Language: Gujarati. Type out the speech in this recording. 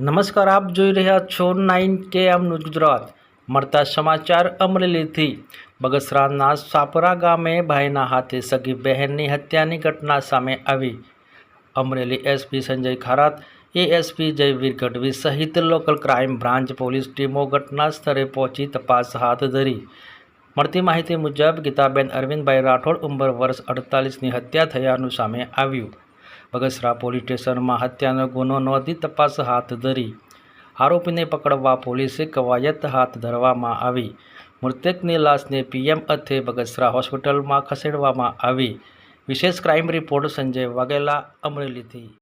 નમસ્કાર, આપ જોઈ રહ્યા છો નાઇન કે એમ ન્યૂઝ ગુજરાત. મળતા સમાચાર અમરેલીથી. બગસરાના સાપરા ગામે ભાઈના હાથે સગી બહેનની હત્યાની ઘટના સામે આવી. અમરેલી એસપી સંજય ખારાત, એએસપી જયવીર ગઢવી સહિત લોકલ ક્રાઇમ બ્રાન્ચ પોલીસ ટીમો ઘટના સ્થળે પહોંચી તપાસ હાથ ધરી. મળતી માહિતી મુજબ ગીતાબેન અરવિંદભાઈ રાઠોડ ઉંમર વર્ષ અડતાલીસની હત્યા થયાનું સામે આવ્યું. બગસરા પોલીસ સ્ટેશનમાં હત્યાનો ગુનો નોંધી તપાસ હાથ ધરી. આરોપીને પકડવા પોલીસે કવાયત હાથ ધરવામાં આવી. મૃતકની લાશને પીએમ અર્થે બગસરા હોસ્પિટલમાં ખસેડવામાં આવી. વિશેષ ક્રાઇમ રિપોર્ટ સંજય વાઘેલા, અમરેલીથી.